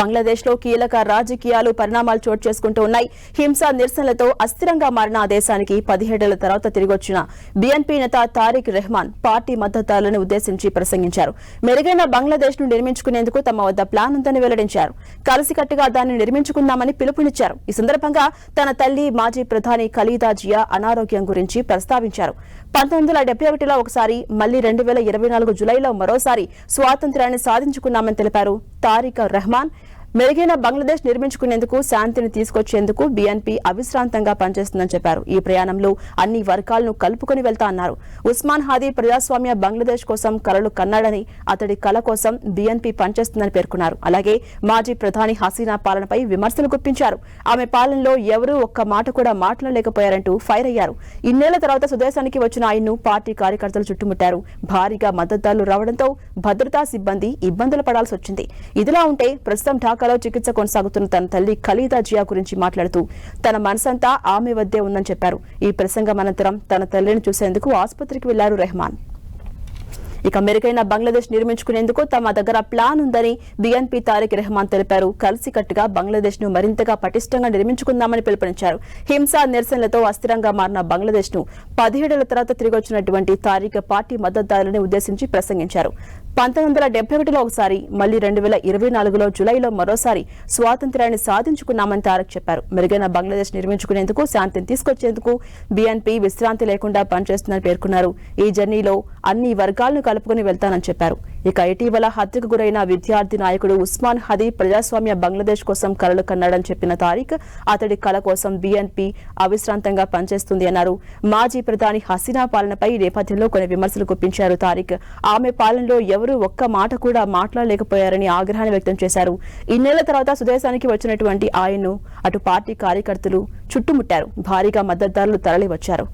బంగ్లాదేశ్లో కీలక రాజకీయాలు పరిణామాలు చోటు చేసుకుంటూ ఉన్నాయి. హింస నిరసనలతో అస్థిరంగా మారిన ఆ దేశానికి పదిహేడేళ్ళ తర్వాత తిరిగొచ్చిన బీఎన్పీ నేత తారిక్ రెహమాన్ పార్టీ మద్దతుదారులను ఉద్దేశించి ప్రసంగించారు. మెరుగైన బంగ్లాదేశ్ను నిర్మించుకునేందుకు తమ వద్ద ప్లాన్ ఉందని వెల్లడించారు. కలిసికట్టుగా దాన్ని నిర్మించుకుందామని పిలుపునిచ్చారు. ఈ సందర్భంగా తన తల్లి మాజీ ప్రధాని ఖలీదా జియా అనారోగ్యం గురించి ప్రస్తావించారు. పంతొమ్మిది వందల డెబ్బై ఒకటిలో ఒకసారి మళ్ళీ రెండు వేల ఇరవై నాలుగు జులైలో మరోసారి స్వాతంత్ర్యాన్ని సాధించుకున్నామని తెలిపారు తారిక్ రెహమాన్. మెరుగైన బంగ్లాదేశ్ నిర్మించుకునేందుకు శాంతిని తీసుకొచ్చేందుకు బీఎన్పీ అవిశ్రాంతంగా పనిచేస్తుందని చెప్పారు. ఈ ప్రయాణంలో అన్ని వర్గాలను కలుపుకొని వెళ్తా అన్నారు. ఉస్మాన్ హాదీ ప్రజాస్వామ్య బంగ్లాదేశ్ కోసం కలలు కన్నాడని అతడి కల కోసం బీఎన్పీ పనిచేస్తుందని పేర్కొన్నారు. అలాగే మాజీ ప్రధాని హసీనా పాలనపై విమర్శలు గుప్పించారు. ఆమె పాలనలో ఎవరూ ఒక్క మాట కూడా మాట్లాడలేకపోయారంటూ ఫైర్ అయ్యారు. ఇన్నేళ్ళ తర్వాత స్వదేశానికి వచ్చిన ఆయన్ను పార్టీ కార్యకర్తలు చుట్టుముట్టారు. భారీగా మద్దతుదారులు రావడంతో భద్రతా సిబ్బంది ఇబ్బందులు పడాల్సి వచ్చింది. ఇదిలా ఉంటే ప్రస్తుతం ఢాకాలో చికిత్స కొనసాగుతున్న తన తల్లి ఖలీదా జియా గురించి మాట్లాడుతూ తన మనసంతా ఆమె వద్దే ఉందని చెప్పారు. ఈ ప్రసంగం అనంతరం తన తల్లిని చూసేందుకు ఆసుపత్రికి వెళ్ళారు రెహమాన్. ఇక మెరుగైన బంగ్లాదేశ్ నిర్మించుకునేందుకు తమ దగ్గర ప్లాన్ ఉందని బీఎన్పీ తారిక్ రెహమాన్ తెలిపారు. కలిసికట్టుగా బంగ్లాదేశ్ను మరింతగా పటిష్టంగా నిర్మించుకుందామని పిలుపునిచ్చారు. హింసా నిరసనలతో అస్థిరంగా మారిన బంగ్లాదేశ్ను పదిహేడేళ్ళ తర్వాత తిరిగి వచ్చినటువంటి తారిక్ పార్టీ మద్దతుదారులను ఉద్దేశించి ప్రసంగించారు. పంతొమ్మిది వందల డెబ్బై ఒకటిలో ఒకసారి మళ్ళీ రెండు వేల ఇరవై నాలుగులో జులైలో మరోసారి స్వాతంత్ర్యాన్ని సాధించుకున్నామని తారక్ చెప్పారు. మెరుగైన బంగ్లాదేశ్ నిర్మించుకునేందుకు శాంతిని తీసుకొచ్చేందుకు బీఎన్పీ విశ్రాంతి లేకుండా పనిచేస్తుందని పేర్కొన్నారు. ఈ జర్నీలో అన్ని వర్గాలను కలుపుకుని వెళ్తానని చెప్పారు. ఇక ఇటీవల హత్యకు గురైన విద్యార్థి నాయకుడు ఉస్మాన్ హదీ ప్రజాస్వామ్య బంగ్లాదేశ్ కోసం కలలు కన్నాడని చెప్పిన తారీఖ్ అతడి కల కోసం బీఎన్పీ అవిశ్రాంతంగా పనిచేస్తుంది అన్నారు. మాజీ ప్రధాని హసీనా పాలనపై నేపథ్యంలో కొన్ని విమర్శలు గుప్పించారు తారీఖ్ ఆమె పాలనలో ఎవరూ ఒక్క మాట కూడా మాట్లాడలేకపోయారని ఆగ్రహాన్ని వ్యక్తం చేశారు. ఇన్నేళ్ళ తర్వాత సుదేశానికి వచ్చినటువంటి ఆయన్ను అటు పార్టీ కార్యకర్తలు చుట్టుముట్టారు. భారీగా మద్దతుదారులు తరలి వచ్చారు